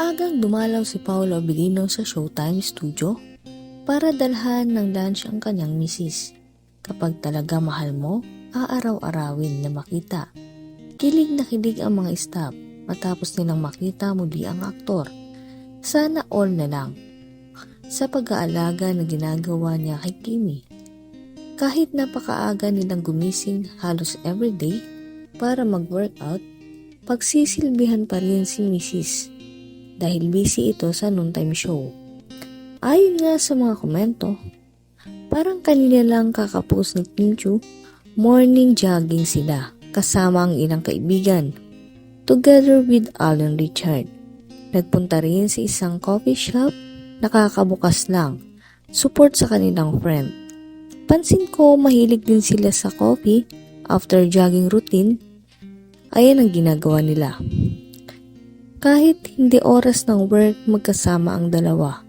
Maagang dumalaw si Paolo Abilino sa Showtime Studio para dalhan ng lunch ang kanyang misis. Kapag talaga mahal mo, aaraw-arawin na makita. Kilig na kilig ang mga staff matapos nilang makita muli ang aktor. Sana all na lang sa pag-aalaga na ginagawa niya kay Kimi. Kahit napakaaga nilang gumising halos everyday para mag-workout, pagsisilbihan pa rin si Mrs. dahil busy ito sa noontime show. Ayon nga sa mga komento, parang kanila lang kakapos ni Kinchu, morning jogging sila kasama ang ilang kaibigan, together with Alan Richard. Nagpunta rin sa isang coffee shop, nakakabukas lang, support sa kanilang friend. Pansin ko mahilig din sila sa coffee after jogging routine. Ayan ang ginagawa nila. Kahit hindi oras ng work magkasama ang dalawa,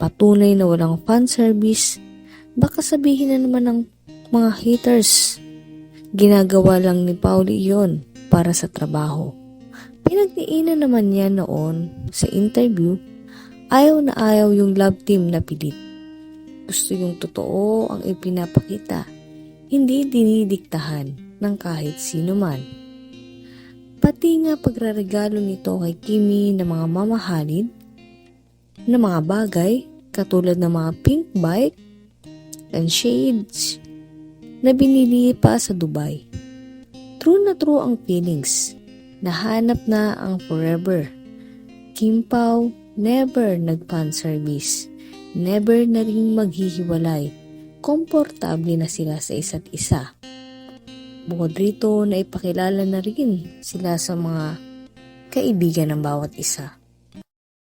patunay na walang fan service, baka sabihin na naman ng mga haters. Ginagawa lang ni Pauli yon para sa trabaho. Pinagdiinan naman niya noon sa interview, ayaw na ayaw yung love team na pilit. Gusto yung totoo ang ipinapakita, hindi dinidiktahan ng kahit sino man. Pati nga pagraregalo nito kay Kimi ng mga mamahalin na mga bagay katulad ng mga pink bike and shades na binili pa sa Dubai. True na true ang feelings. Nahanap na ang forever. Kim Pao never nag-fan service. Never na rin maghihiwalay. Komportable na sila sa isa't isa. Bukod rito na ipakilala na rin sila sa mga kaibigan ng bawat isa.